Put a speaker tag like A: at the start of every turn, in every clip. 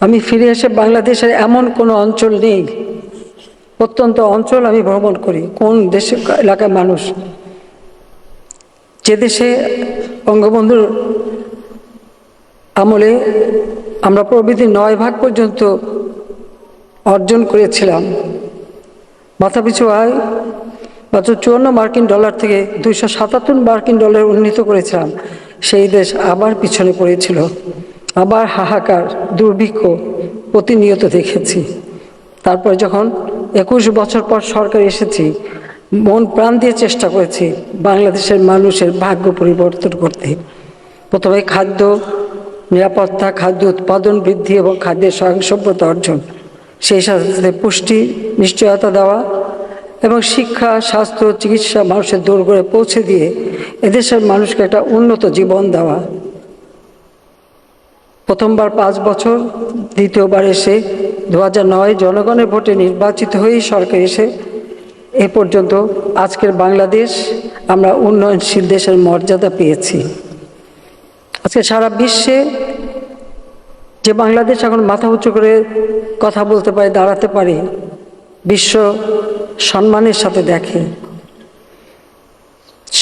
A: আমি ফিরে এসে বাংলাদেশের এমন কোনো অঞ্চল নেই প্রত্যন্ত অঞ্চল আমি ভ্রমণ করি, কোন দেশে, এলাকার মানুষ। যে দেশে বঙ্গবন্ধুর আমলে আমরা প্রবৃদ্ধি নয় ভাগ পর্যন্ত অর্জন করেছিলাম। মাথাপিছু আয়, মাত্র চুয়ান্ন মার্কিন ডলার থেকে দুইশো সাতাত্তর মার্কিন ডলার উন্নীত করেছিলাম। সেই দেশ আবার পিছনে পড়েছিল। আবার হাহাকার, দুর্ভিক্ষ প্রতিনিয়ত দেখেছি। তারপর যখন একুশ বছর পর সরকার এসেছি, মন প্রাণ দিয়ে চেষ্টা করেছি বাংলাদেশের মানুষের ভাগ্য পরিবর্তন করতে। প্রথমে খাদ্য নিরাপত্তা, খাদ্য উৎপাদন বৃদ্ধি এবং খাদ্যের স্বয়ংসম্পদ অর্জন, সেই সাথে পুষ্টি নিশ্চয়তা দেওয়া এবং শিক্ষা, স্বাস্থ্য, চিকিৎসা মানুষের দূর করে পৌঁছে দিয়ে এদেশের মানুষকে একটা উন্নত জীবন দেওয়া। প্রথমবার পাঁচ বছর, দ্বিতীয়বার এসে দু নয় জনগণের ভোটে নির্বাচিত হয়েই সরকার এসে এ পর্যন্ত আজকের বাংলাদেশ আমরা উন্নয়নশীল দেশের মর্যাদা পেয়েছি। আজকে সারা বিশ্বে যে বাংলাদেশ এখন মাথা উঁচু করে কথা বলতে পারে, দাঁড়াতে পারে, বিশ্ব সম্মানের সাথে দেখে,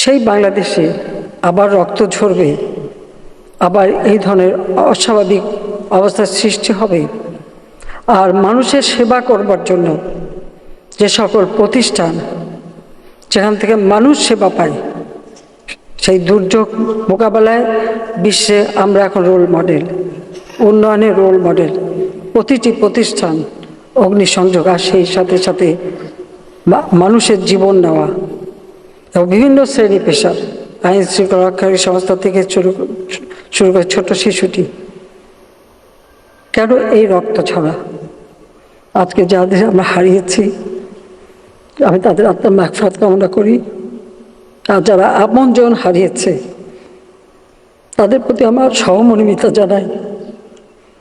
A: সেই বাংলাদেশে আবার রক্ত ঝরবে। আবার এই ধরনের অস্বাভাবিক অবস্থার সৃষ্টি হবে। আর মানুষের সেবা করবার জন্য যে সকল প্রতিষ্ঠান, যেখান থেকে মানুষ সেবা পায়, সেই দুর্যোগ মোকাবেলায় বিশ্বে আমরা এখন রোল মডেল উন্নয়নের রোল মডেল প্রতিটি প্রতিষ্ঠান অগ্নিসংযোগ, আর সেই সাথে সাথে মানুষের জীবন নেওয়া এবং বিভিন্ন শ্রেণি পেশার আইন শৃঙ্খলা রক্ষাকারী সংস্থা থেকে শুরু শুরু করে ছোট শিশুটি। কেন এই রক্ত ছড়া? আজকে যাদের আমরা হারিয়েছি, আমি তাদের আত্মার মাকফাত কামনা করি। আর যারা আপনজন হারিয়েছে, তাদের প্রতি আমার সহমর্মিতা জানাই।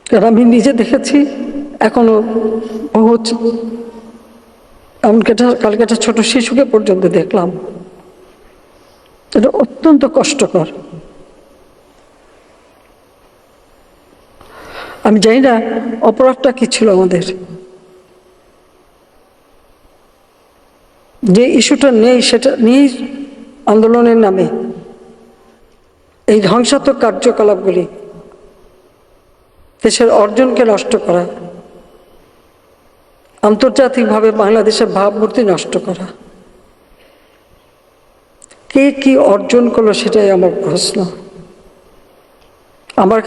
A: কারণ আমি নিজে দেখেছি, এখনও বহু এমনকি কালকে একটা ছোট শিশুকে পর্যন্ত দেখলাম। এটা অত্যন্ত কষ্টকর। আমি জানি না, অপরাধটা কি ছিল আমাদের। যে ইস্যুটা নেই, সেটা নিয়েই আন্দোলনের নামে। এই ধ্বংসাত্মক কার্যকলাপগুলি দেশের অর্জনকে নষ্ট করা, আন্তর্জাতিকভাবে বাংলাদেশের ভাবমূর্তি নষ্ট করা। কে কি অর্জন করল সেটাই আমার প্রশ্ন। আমার